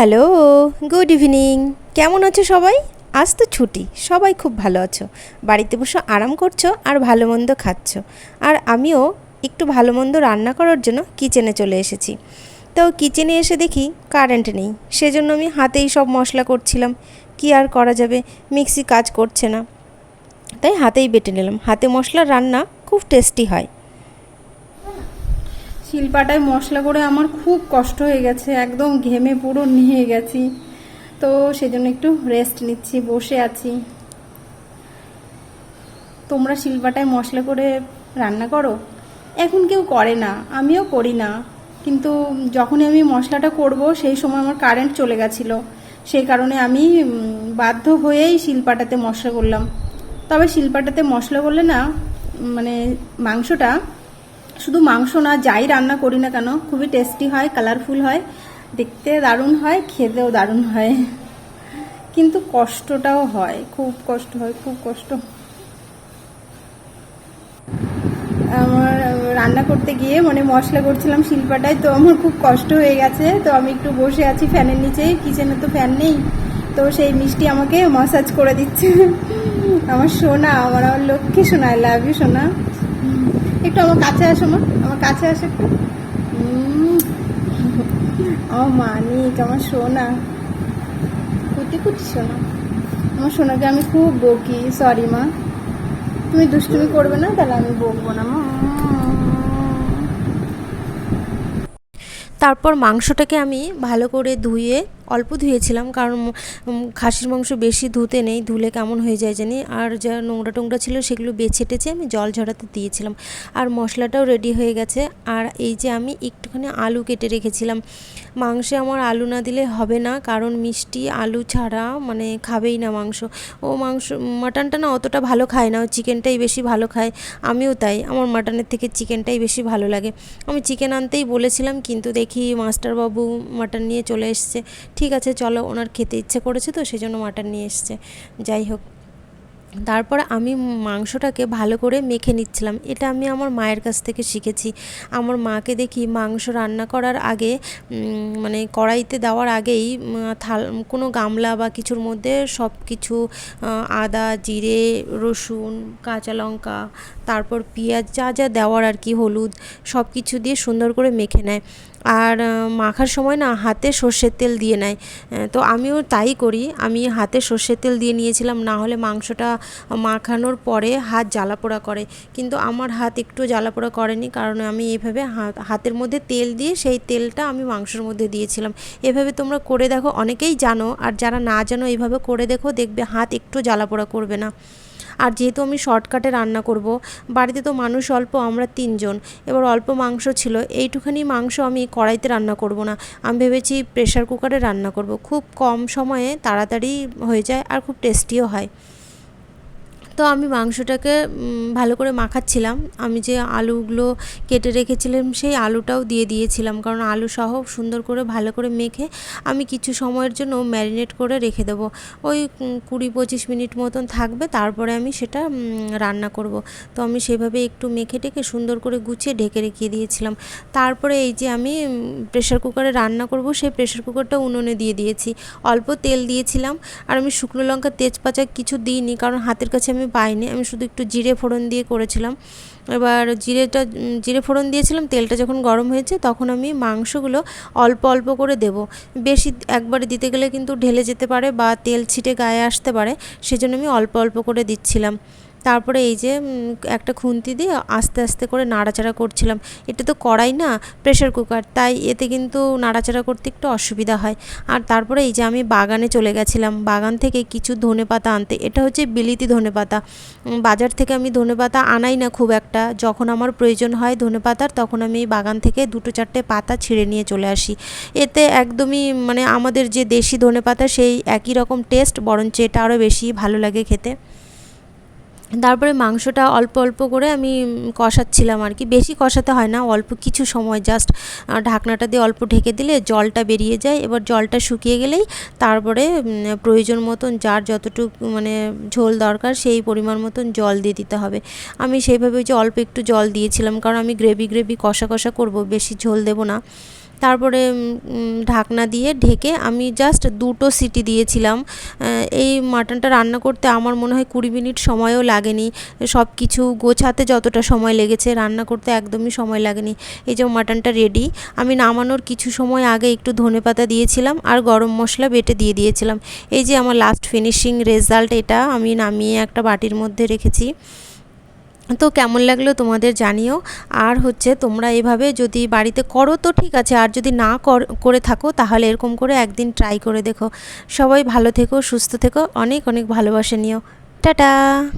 Hello, good evening. কেমন আছো সবাই? আজ তো ছুটি, সবাই খুব ভালো আছো। বাড়িতে বসে আরাম করছ আর ভালো মন্দ খাচ্ছ। আর আমিও একটু ভালো মন্দ রান্না করার জন্য কিচেনে চলে এসেছি। তো কিচেনে এসে দেখি কারেন্ট নেই, সেজন্য আমি হাতেই সব মশলা করছিলাম। কি আর করা যাবে? মিক্সি কাজ করছে না। তাই হাতেই বেটে নিলাম। হাতে মশলা রান্না খুব টেস্টি হয়। শিলপাটায় মশলা করে আমার খুব কষ্ট হয়ে গেছে, একদম ঘেমে পুরো নিয়ে গেছি। তো সেজন্য একটু রেস্ট নিচ্ছি, বসে আছি। তোমরা শিলপাটায় মশলা করে রান্না করো? এখন কেউ করে না, আমিও করি না। কিন্তু যখনই আমি মশলাটা করব, সেই সময় আমার কারেন্ট চলে গেছিল। সেই কারণে আমি বাধ্য হয়েই শিলপাটাতে মশলা করলাম। তবে শিলপাটাতে মশলা করলে না মানে মাংসটা শুধু মাংস না, যাই রান্না করি না কেন, খুবই টেস্টি হয় কালারফুল হয়, দেখতে দারুণ হয়, খেতেও দারুণ হয়। কিন্তু কষ্টটাও হয়, খুব কষ্ট হয়, খুব কষ্ট। আমার রান্না করতে গিয়ে মানে মশলা করছিলাম শিল্পাটায়, তো আমার খুব কষ্ট হয়ে গেছে, তো আমি একটু বসে আছি ফ্যানের নিচে, কিচেনে তো ফ্যান নেই, তো সেই মিষ্টি আমাকে মাসাজ করে দিচ্ছে। আমার সোনা, আমার আমার লক্ষ্মী সোনা লাভ ইউ সোনা। একটু আমার কাছে আসো মা, আমার কাছে আসো একটু। আমার মানিক, আমার সোনা। কুটি কুটি সোনা। আমার সোনাকে আমি খুব বকি সরি মা। তুমি দুষ্টুমি করবে না, তাহলে আমি বকবো না, মা। তারপর মাংসটাকে আমি ভালো করে ধুয়ে অল্প ধুয়েছিলাম, কারণ খাসির মাংস বেশি ধুতে নেই, ধুলে কেমন হয়ে যায় জানি। আর যা নোংরা টোংরা ছিল সেগুলো বেছে টেছে আমি জল ঝরাতে দিয়েছিলাম। আর মশলাটাও রেডি হয়ে গেছে। আর এই যে আমি একটুখানি আলু কেটে রেখেছিলাম। মাংসে আমার আলু না দিলে হবে না, কারণ মিষ্টি আলু ছাড়া মানে খাবেই না মাংস। ও মাংস, মাটনটা না অতটা ভালো খায় না, ও চিকেনটাই বেশি ভালো খায়, আমিও তাই। আমার মাটনের থেকে চিকেনটাই বেশি ভালো লাগে। আমি চিকেন আনতেই বলেছিলাম, কিন্তু দেখি মাস্টারবাবু মাটন নিয়ে চলে এসছে। ঠিক আছে, চলো ওনার খেতে ইচ্ছে করেছে তো, সেজন্য মাটন নিয়ে এসছে। যাই হোক, তারপর আমি মাংসটাকে ভালো করে মেখে নিচ্ছিলাম। এটা আমি আমার মায়ের কাছ থেকে শিখেছি। আমার মাকে দেখি মাংস রান্না করার আগে মানে কড়াইতে দেওয়ার আগেই থাল, কোনো গামলা বা কিছুর মধ্যে সব কিছু আদা, জিরে, রসুন, কাঁচা লঙ্কা, তারপর পেঁয়াজ, যা যা দেওয়ার আর কি, হলুদ সব কিছু দিয়ে সুন্দর করে মেখে নেয়। আর মাখার সময় না হাতে সর্ষের তেল দিয়ে নেয়। তো আমিও তাই করি। আমি হাতে সর্ষের তেল দিয়ে নিয়েছিলাম, না হলে মাংসটা মাখানোর পরে হাত জ্বালা পোড়া করে। কিন্তু আমার হাত একটু জ্বালা পোড়া করেনি, কারণ আমি এভাবে হাত- হাতের মধ্যে তেল দিয়ে সেই তেলটা আমি মাংসের মধ্যে দিয়েছিলাম। এভাবে তোমরা করে দেখো, অনেকেই জানো। আর যারা না জানো এইভাবে করে দেখো, দেখবে হাত একটু জ্বালা পোড়া করবে না। আর যেহেতু আমি শর্টকাটে রান্না করব, বাড়িতে তো মানুষ অল্প, আমরা তিনজন। এবার অল্প মাংস ছিল, এইটুখানি মাংস আমি কড়াইতে রান্না করব না। আমি ভেবেছি প্রেশার কুকারে রান্না করব। খুব কম সময়ে তাড়াতাড়ি হয়ে যায় আর খুব টেস্টিও হয়। তো আমি মাংসটাকে ভালো করে মাখাচ্ছিলাম। আমি যে আলুগুলো কেটে রেখেছিলাম, সেই আলুটাও দিয়ে দিয়েছিলাম। কারণ আলু সহ সুন্দর করে, ভালো করে মেখে আমি কিছু সময়ের জন্য ম্যারিনেট করে রেখে দেবো। ওই কুড়ি পঁচিশ মিনিট মতন থাকবে, তারপরে আমি সেটা রান্না করব। তো আমি সেভাবে একটু মেখে টেখে সুন্দর করে গুছিয়ে ঢেকে রেখে দিয়েছিলাম। তারপরে এই যে আমি প্রেশার কুকারে রান্না করব, সেই প্রেশার কুকারটা উনুনে দিয়ে দিয়েছি। অল্প তেল দিয়েছিলাম, আর আমি শুকনো লঙ্কা তেজপাতা কিছু দিইনি, কারণ হাতের কাছে আমি পাইনি, আমি শুধু একটু জিরে ফোড়ন দিয়ে করেছিলাম। এবার জিরেটা জিরে ফোড়ন দিয়েছিলাম, তেলটা যখন গরম হয়েছে তখন আমি মাংসগুলো অল্প অল্প করে দেব। বেশি একবারে দিতে গেলে কিন্তু ঢেলে যেতে পারে বা তেল ছিটে গায়ে আসতে পারে, সেজন্য আমি অল্প অল্প করে দিচ্ছিলাম। তারপরে এই যে একটা খুন্তি দিয়ে আস্তে আস্তে করে নাড়াচাড়া করছিলাম। এটা তো কড়াই না প্রেশার কুকার তাই এতে কিন্তু নাড়াচাড়া করতে একটু অসুবিধা হয়। আর তারপরে এই যে আমি বাগানে চলে গেছিলাম, বাগান থেকে কিছু ধনে পাতা আনতে। এটা হচ্ছে বিলিতি ধনে পাতা। বাজার থেকে আমি ধনে পাতা আনাই না খুব একটা। যখন আমার প্রয়োজন হয় ধনে পাতার, তখন আমি বাগান থেকে দুটো চারটে পাতা ছিঁড়ে নিয়ে চলে আসি। এতে একদমই মানে আমাদের যে দেশি ধনে পাতা, সেই একই রকম টেস্ট বরঞ্চ এটা আরও বেশি ভালো লাগে খেতে। তারপরে মাংসটা অল্প অল্প করে আমি কষাচ্ছিলাম আর কি। বেশি কষাতে হয় না, অল্প কিছু সময় জাস্ট ঢাকনাটা দিয়ে অল্প ঢেকে দিলে জলটা বেরিয়ে যায়। এবার জলটা শুকিয়ে গেলেই তারপরে প্রয়োজন মতন যার যতটুকু মানে ঝোল দরকার সেই পরিমাণ মতন জল দিয়ে দিতে হবে। আমি সেইভাবে যে অল্প একটু জল দিয়েছিলাম, কারণ আমি গ্রেভি গ্রেভি কষা কষা করব, বেশি ঝোল দেবো না। তারপরে ঢাকনা দিয়ে ঢেকে আমি জাস্ট দুটো সিটি দিয়েছিলাম। এই মাটনটা রান্না করতে আমার মনে হয় কুড়ি মিনিট সময়ও লাগেনি। সব কিছু গোছাতে যতটা সময় লেগেছে, রান্না করতে একদমই সময় লাগেনি। এই যে মাটনটা রেডি আমি নামানোর কিছু সময় আগে একটু ধনেপাতা দিয়েছিলাম আর গরম মশলা বেটে দিয়ে দিয়েছিলাম। এই যে আমার লাস্ট ফিনিশিং রেজাল্ট এটা, আমি নামিয়ে একটা বাটির মধ্যে রেখেছি। তো কেমন লাগল তোমাদের জানিও। আর হচ্ছে তোমরা এভাবে যদি বাড়িতে করো তো ঠিক আছে, আর যদি না কর- থাকো তাহলে এরকম করে একদিন ট্রাই করে দেখো। সবাই ভালো থেকো, সুস্থ থেকো, অনেক অনেক ভালোবাসে নিও। টাটা!